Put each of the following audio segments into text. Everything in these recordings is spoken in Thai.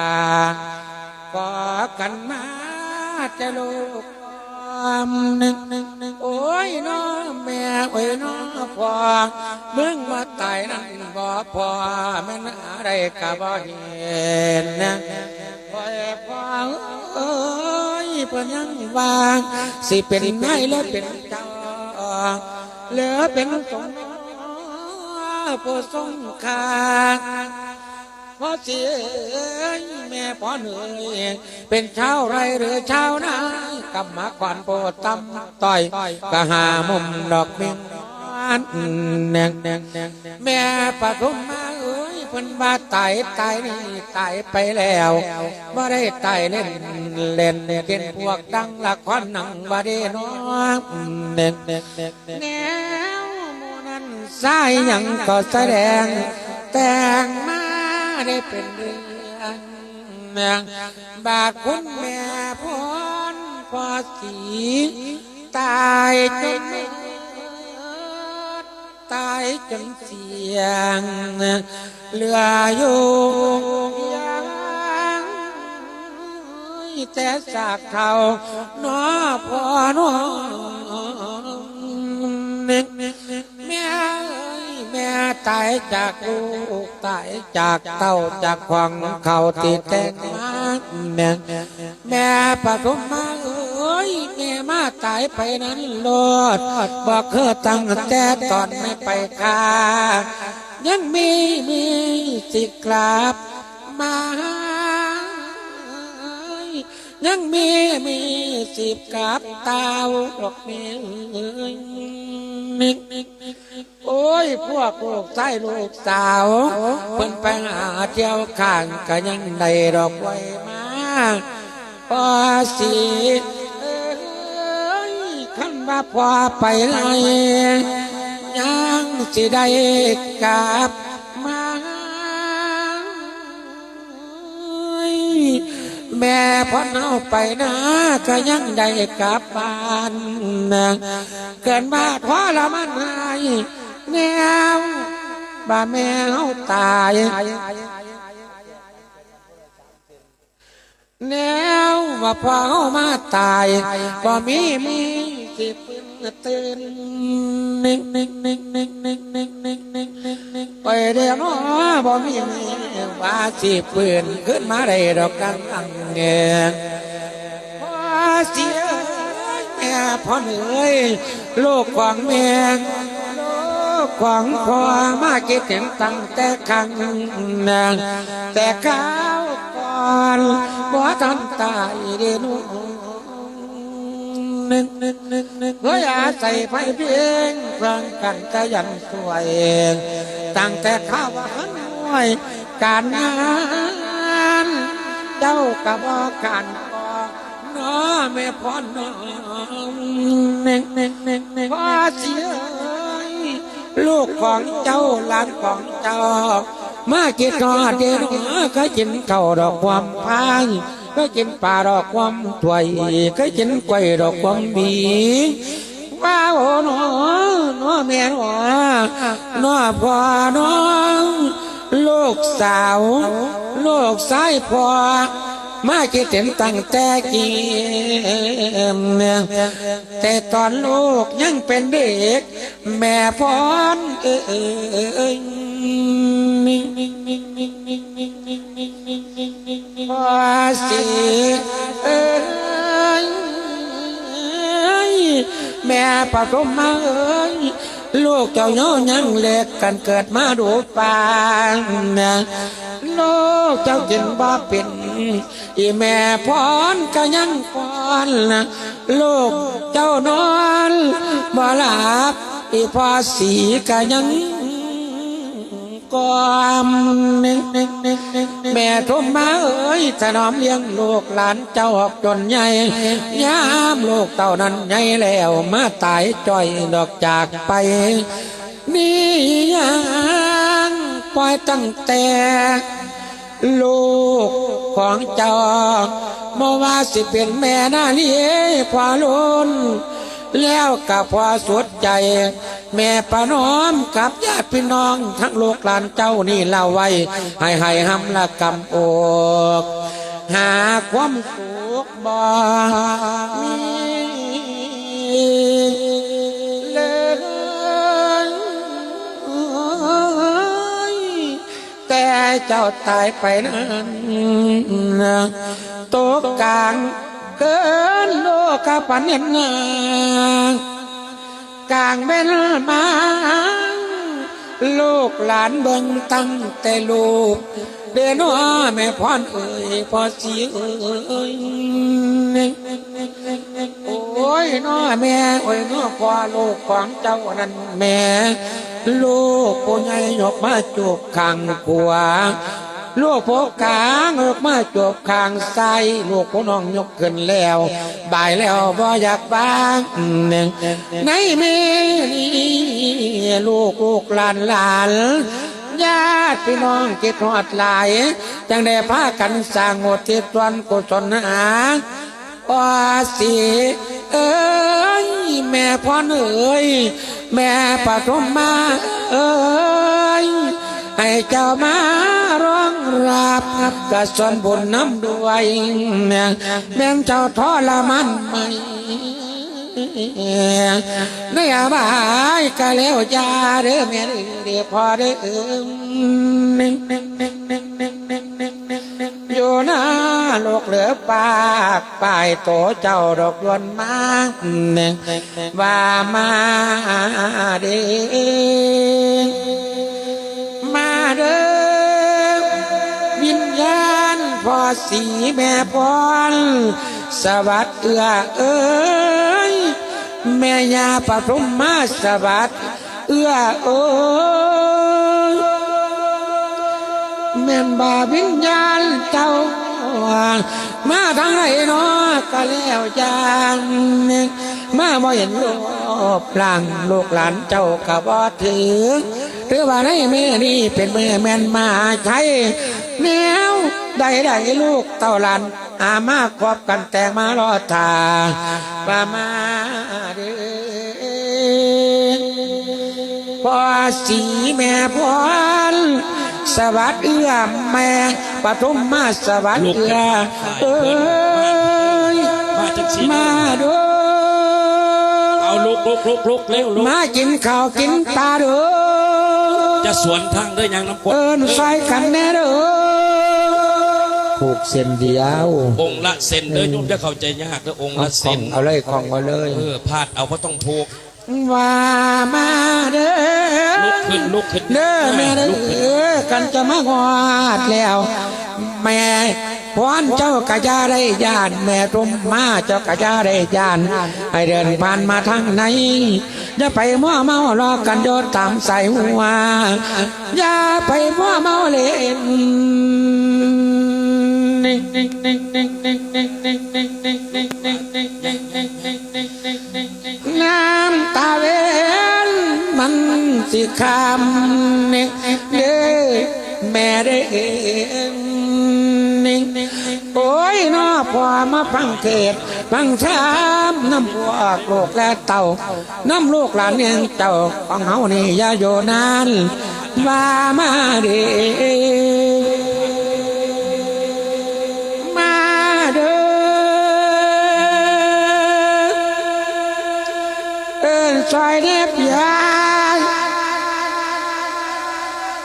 าขอกันมาจะลูกความหนึ่งหนึ่งหนึ่งโอ้ยน้อแม่โอ้ยน้อพ่อมึงมาตายนั่นบ่พอแม่นอะไรก็บ่เห็นนะพ่อพ่อเอ้ยเพิ่นยังวางสิเป็นนายและเป็นเจ้าเหลือเป็นสงฆ์ผู้ทรงคา พอเสียแม่พ่อเหนื่อยเป็นชาวไรหรือชาวนากำมาก่อนโปดตำต่อยกะหามุมดอกเมียงแนงแนงแนงแม่ปฐุมมาเอ้ยเพิ่นบาตายตายนี่ตายไปแล้วบ่ได้ตายเล่นเล่นเป็นพวกดังละครหนังบ่ได้น้องแนงแนงแนงแนวมูนั้นสายยังก็แสดงแต่งมา ได้เป็นเรื่องแมงบาดคุณแม่พรพอสีตายจนตายจนเสียงเหลืออยู่ยังแต่สากเท่าน้อพอน้อ ตายจากลูกตายจากเต้าจากขวางเขาติดแตงมาแม่แม่ปฐมมาเอ้ยแม่มาตายไปนั้นโลดบอกเคยตั้งแต่ตอนไม่ไปคายังมีมีสิกราบมายังมีมีสิบกับเตาดอกเมีย มิกโอ้ย พวกลูกชายลูกสาวเพิ่นไปหาเที่ยวข้างก็ยังได้ดอกไว้มาพอสีขันว่าพอไปไหนยังสิได้กลับ แม่พ่อเอาไปนะก็ยังได้กลับบ้านเกินบาทพอละมันหายแนวบ้าแม่เอาตายแนวว่าพอเอามาตายบ่มีมีสิฟื้น ตื่นนิ่งนิ่งนิ่งนิ่งนิ่งนิ่งนิ่งนิ่งนิ่งนิ่งไปเดียวน้อบ่มีว่าสิปืนขึ้นมาได้ดอกกันอังเงงพอเสียแม่พ่อเหนื่อยโลกของแม่โลกของพ่อมาคิดถึงตั้งแต่ครั้งนางแต่ข้าวก่อนบ่ทันตายเดนู นึกนึกนึกนึกเฮ้ยอาศัยไฟเพียงฟังกันก็ยังสวยตั้งแต่ข้าวหันหวยการงานเจ้ากับบอการกองน้อแม่พ่อน้องเน่งเน่งเน่งเน่งพ่อเสียลูกของเจ้าหลานของเจ้ามากินกอดเดนก็กินเข่าดอกความพั งก็กินปลาดอกความถวยก็กินกล้วยดอกความบีว้าวหนอหนอแม่หนอหนอพ่อน้องลูกสาวลูกชายพ่อมาคิดเห็นตั้งแต่กี้แต่ตอนลูกยังเป็นเด็ก แม่พรเอ้ย สิเอ้ยแม่ปฐมมาเอ้ยลูกเจ้าโยยังเล็กกันเกิดมาดูปานนะลูกเจ้าจินบ่เป็นอีแม่พรก็ยังพรนะลูกเจ้านอนบ่หลับอีพ่อสีก็ยัง กอมแม่ทุ่มมาเอ้ยถนอมเลี้ยงลูกหลานเจ้าออกจนใหญ่ยามลูกเต่านั้นใหญ่แล้วมาตายจ่อยดอกจากไป นี่ยังปล่อยตั้งแต่ลูกของเจ้าบ่อว่าสิเป็นแม่นาลีพอลุน แล้วกับพอสุดใจ แม่ประนอมกับญาติพี่น้องทั้งโลกหลานเจ้านี่เล่าไว้ ให้ให้หำละกำอก หาความสุขบ่มีเลยแต่เจ้าตายไปนั้นตกกลาง เกินโลกปัญญากลางเป็นมาลูกหลานเบิ่งตั้งแต่ลูก เดินว่าแม่พรเอ่ยพอสีเอ่ยโอ้ยน้อแม่โอ้ยน้อพ่อลูกของเจ้านั้นแม่ ลูกผู้ใหญ่ยกมาจูบข้างขวา ลูกผู้กลางยกมาจบข้างซ้ายลูกผู้น้องยกขึ้นแล้ว บ่ายแล้วบ่อยากบ้างในเมนี้ลูกลูกหลานหลานญาติพี่น้องกิดหอดหลาย จังได้พากันสร้างโอทิศวันกุศลหาว่าสิเอ้ยแม่พ่อเอ้ยแม่ปฐมมาเอ้ยให้เจ้ามา ร้องรับกระสนบุญน้ำด้วยแม่แม่เจ้าทรมันไหมในอบายก็แล้วยาเด้อแม่เด้อเด้อพอเด้ออยู่หน้าโลกเหลือปากปลายโตเจ้าดอกดวนมากว่ามาเด้อ ญาณพ่อสีแม่พรสวัสดิ์เอื้อเอ้ยแม่ยาปฐมมาสวัสดิ์เอื้อเอ้ยแม่นบาวิญญาณเจ้ามาทางไหนเนาะก็แล้วจางมาบ่เห็นโลกพลางลูกหลานเจ้าก็บ่ถือหรือว่าในแม่นี่เป็นแม่แม่นมาใช้ แนวใดใดๆลูกเต่าหลานอามาครอบกันแต่งมารอทาว่ามาเด้อพอสีแม่พรสวัสดิ์เอื้อแม่ปฐมมาสวัสดิ์เอื้อเอ้ยมาจังสิมาดูเอาลุกลุกลุกลุกเร็วลุกมากินข้าวกินปลาดูจะสวนทางด้วยยังน้ำกรดเอินใส่กันแน่ดู ผูกเส้นเดียว องค์ละเซนเด้อโยมจะเข้าใจยากเด้อองค์เอาละขเซองนเอาเลยของเอาเลย เออพลาดเอาเพราะต้องผูก ว่ามาเด้อลุกขึ้นลุกขึ้นเด้อแม่เด้ลุกขึ้นอกันจะมากอดแล้ว แม่พรเจ้ากะยาได้ยานแม่ตุมมาเจ้ากะยาได้ยานให้เดินผ่านมาทางไหนอย่าไปมั่วเมารอกันโยนตามใส่หัวอย่าไปมั่วเมาเล่น น้ำตาเวนมันสิคำเด้แม่เด้อโอ้ยน้อพอมาฟังเทศฟังธรรมน้ำพวกโลกและเต่าน้ำลูกหลานเนี่ยเจ้าของเฮานี่ย่าโยนานว่ามาเด้ ซอยเรียบยาย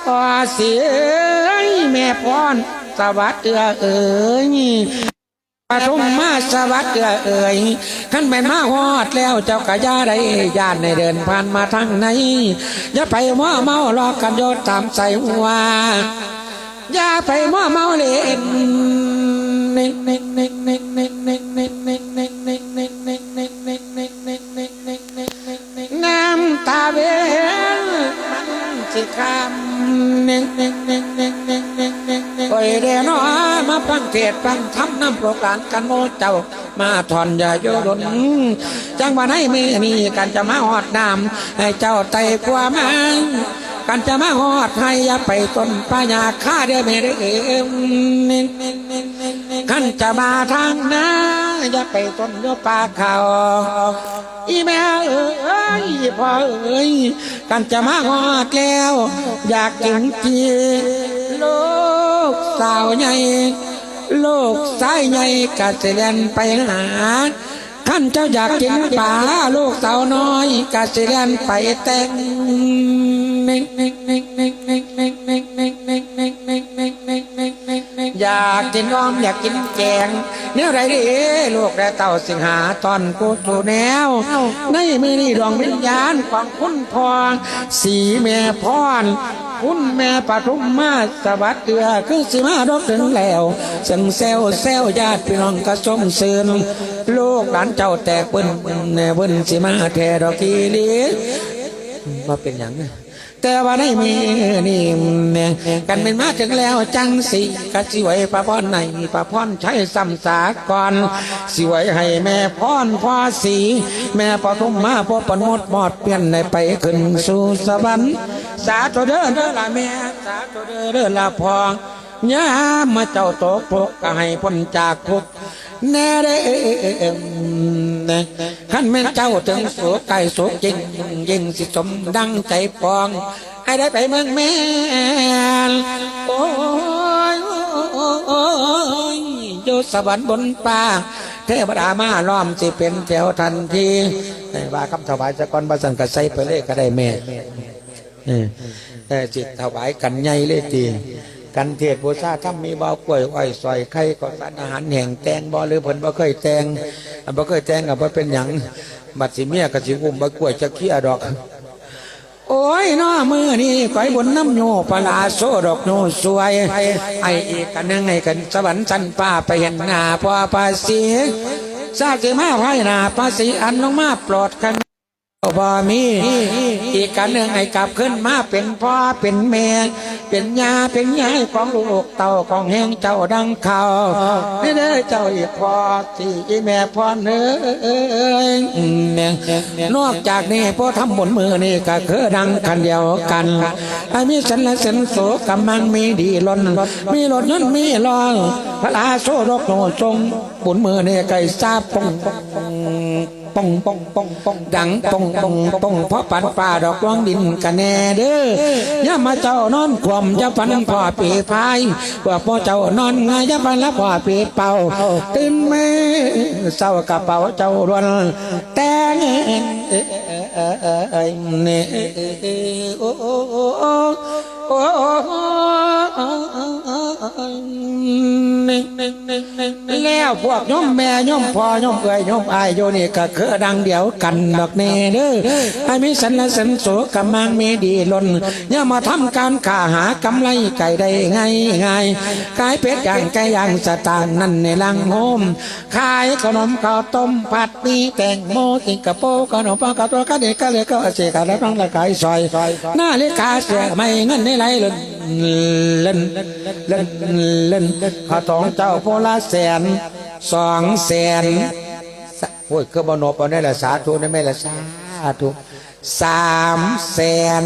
พอเสียแม่พรสวัสดิ์เอ๋ยปฐมมาสวัสดิ์เอ๋ยขั้นแม่นมาฮอดแล้วเจ้ากะยาได้ย่านในเดินผ่านมาทางไหนอย่าไปมัวเมาลอกกันโยนตามใส่หัวอย่าไปมัวเมาเล่นน้ เน่งโอ้ยเดนอมาฟังเทศฟังทำน้ำโปรกลานกันโมเจ้า มาถอนยาโยดนจังหวะไหนมีนี่กันจะมาหอดน้ำให้เจ้าไตกว่ามังกันจะมาหอดให้ยาไปต้นปัญญาข้าเด้อเมเด้อขันจะมาทางนั้นอย่าไปต้นโยป่าเขา อีแม่เอ้ยพ่อเอ้ยกันจะมาหอดแล้ว อยากกินจีลูกสาวใหญ่โลกสายใหญ่กะสิเลียนไปหาขันเจ้าอยากกินป่าลูกสาวน้อยกะสิเลียนไปแต่ง อยากกินอ้อมอยากกินแกงแนวไรดีลูกและเต่าสิงหาตอนกูสู่แนวในมือนี่ดวงวิญญาณของคุณพองสีแม่พรคุณแม่ปทุมมาสวัสดิ์เดือคือสิมาดอกถึงแล้วสังเซลเซลญาติพี่น้องกระสมเสือนลูกหลานเจ้าแตกเปิ้นเบิ้นสิมาแทดอกกีลีว่าเป็นอย่างนั้ แต่ว่าได้มีนี่เนี่ยกันเป็นมาถึงแล้วจังสิกะสิไว้พระพรในพระพรใช้สัมสากรสิไว้ให้แม่พรพ่อสีแม่ปทุมมาพ่อปนมดมอดเปลี่ยนในไปขึ้นสู่สวรรค์สาธุเด้อเด้อละแม่สาธุเด้อเด้อละพองยามาเจ้าตกทุกก็ให้พ้นจากทุกแน่เด้อ นะขันแม่นเจ้าถึงสุขไก่สุขจริงยิ่งสิสมดังใจปองให้ได้ไปเมืองแม่นโอ้ยโอ้ยอยู่สวรรค์บนป่าเทวดามาล้อมสิเป็นแถวทันทีแต่ว่าคำถวายจะก่อนบาสังกัใส่ไปเลยก็ได้แม่เออแต่จิตถวายกันใหญ่เลยที กันเทศบูชาถ้ามีบ่ากล้วยอ้อยซอยไข่ก็สารอาหารแห่งแตงบ่หรือเพิ่นบ่เคยแตงอันบ่เคยแตงก็บ่เป็นหยังบัดสิเมียก็สิอุ้มบ่กล้วยจะเคี้ยดอก โอ้ยน้อมือนี่ก้อยบนน้ำโยปลาโซดอกโยสวย ไออีกกันนึงไอกันสวรรค์สันป้าไปเห็นหน้าพ่อภาษีซาสิมาไพ่หน้าภาษีอันลงมาปลอดกัน บ่มีอีกกันหนึ่งให้กลับขึ้นมาเป็นพ่อเป็นแม่เป็นยาเป็นยายของลูกเต่าของแห่งเจ้าดังเขานี่เด้อเจ้าอีกพ่อที่อีแม่พ่อเนื้อยเนี่ยนอกจากนี้พ่อทำบนมือนี่ก็คือดังกันเดียวกันไอ้มีสันและสันโสกำลังมีดีล้นมีรถนั้นมีรองพระอาโซรกโนทรงบนมือนี่ไก่ซาปงปง ปองปองปองปองดังปองปองปองเพราะปันป่าดอกรวงดินกันแน่เด้อย่ามาเจ้านอนคลมอย่าฟันพ่อปีพายว่าพ่อเจ้านอนไงอย่าฟันละพ่อปีเป่าตื่นแม่เศร้ากระเป๋าเจ้ารวนแต่งเอ้เอ้เอ้เอ้เนี่ยโอ้โอ้โอ้โอ้ แล้วพวกย่อมแม่ย่อมพ่อย่อมเอ้ยย่อมอายโยนี่ก็คือดังเดียวกันดอกเน่เด้อให้มีสันละสันโสกำมังมีดีล้นย่ามาทำการขาหากำไรไก่ได้ไงไงขายเป็ดย่างไก่ย่างสตางนั่นในลังโฮมขายขนมข้าวต้มผัดมีแตงโมสิงคโปร์ขนมปังกระตัวกระเด็กกะเลยก็เสกะแล้วต้องละขายซอยหน้าเลขาเสียไม่เงินในไรเลย เล่นเล่นเล่นข้าทองเจ้าโพละแสนสองแสนโอ้ยคือบนบเอาได้ละสาธุได้ไหมละสาธุสามแสน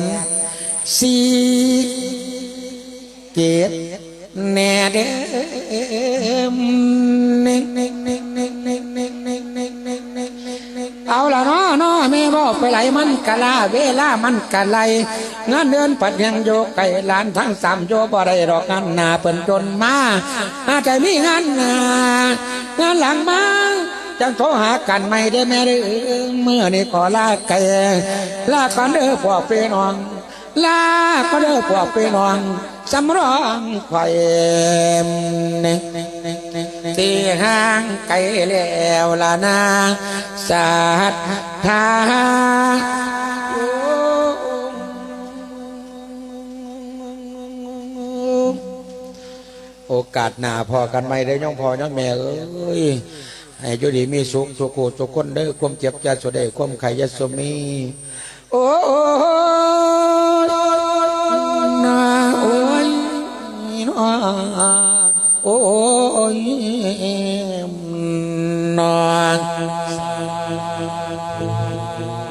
สี่เกตแน่เด้อเน่ง น่งเอนาะเนาะแม่บอกไปไหลมันกะลาเวลามันกะไหลงานเดินปัดยังโยกไก่ลานทั้งสามโยบ่ได้ดอกงานหนาเปิ่นจนมาอาจจะมีงานหนางานหลังมาจังโทรหากันไม่ได้แม่เด้เมื่อนี้ขอลาไก่ลาก่อนเด้อพวกพี่น้อง ลาก็เด้อพวกพี่น้องสำรองไข่ ตีห้างไก่แล้วละนาสัทธาโอกาสหนาพอกันไม่ได้ย่องพอย่องแม่เอ้ยให้อยู่ดีมีสุขสุขสุขคนเด้อความเจ็บจะสุดเด้ความไขยะสมีโอ้นาโอ้ยนา โอ้ยนา